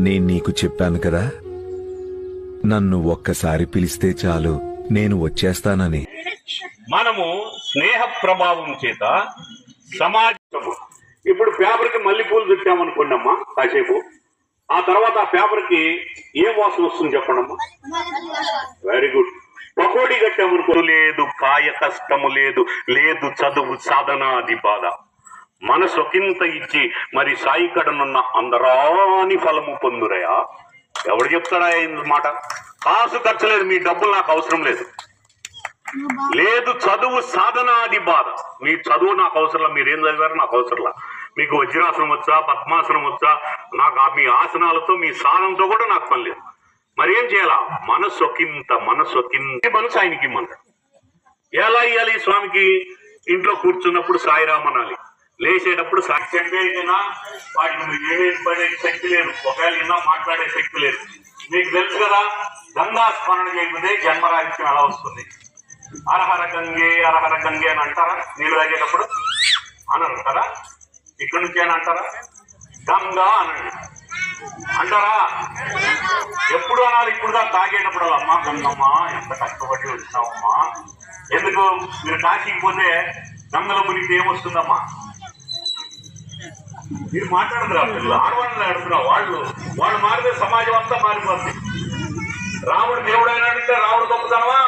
నేను నీకు చెప్పాను కదా నన్ను ఒక్కసారి పిలిస్తే చాలు నేను వచ్చేస్తానని. మనము స్నేహ ప్రభావం చేత సమాజము. ఇప్పుడు పేపర్కి మల్లెపూలు చుట్టామనుకోండమ్మా కాసేపు. ఆ తర్వాత ఆ పేపర్కి ఏం వాసన వస్తుంది చెప్పండమ్మా? వెరీ గుడ్ పకోడీ కట్టామనుకో లేదు కాయ కష్టము లేదు లేదు చదువు సాధన అది బాధ. మనసొకింత ఇచ్చి మరి సాయి కడనున్న అందరాని ఫలము పొందురయా? ఎవడు చెప్తాడా మాట? కాసు ఖర్చలేదు మీ డబ్బులు నాకు అవసరం లేదు. లేదు చదువు సాధన అది బాధ. మీ చదువు నాకు అవసరం మీరేం చదివారు నాకు అవసరంలా. మీకు వజ్రాసనం వచ్చా పద్మాసనం వచ్చా నాకు ఆ మీ ఆసనాలతో మీ సాధనతో కూడా నాకు పని లేదు. మరి ఏం చేయాలా? మనసొకింత మనసొకింత మనసు ఆయనకి ఇమ్మంటాడు ఎలా ఇవ్వాలి స్వామికి? ఇంట్లో కూర్చున్నప్పుడు సాయిరామనాలి అనాలి. లేచేటప్పుడు సాక్షిగా వాటికి ఏమేమి పడే శక్తి లేదు. ఒకవేళ విన్నా మాట్లాడే శక్తి లేదు. మీకు తెలుసు కదా గంగా స్మరణ చేయకపోతే జన్మరాహిత్యం ఎలా వస్తుంది? అరహర గంగే అరహర గంగే అని అంటారా? నీళ్ళు తాగేటప్పుడు అనరు కదా? ఇక్కడి నుంచి అని అంటారా? గంగా అనండి అంటారా? ఎప్పుడు అనాలి? ఇప్పుడు దాకా తాగేటప్పుడు అలా, అమ్మా గంగమ్మ ఎంత కష్టపడి వచ్చినావమ్మా ఎందుకు? మీరు కాశీకి పోతే గంగలో మునిగితే ఏమొస్తుందమ్మా? మీరు మాట్లాడుతున్నారు పిల్లలు? ఆడవాళ్ళని ఆడుతున్నారు వాళ్ళు వాళ్ళు మారితే సమాజం అంతా మారిపోతుంది రాముడు దేవుడు అయినాడంటే రాముడు గొప్పతనమా?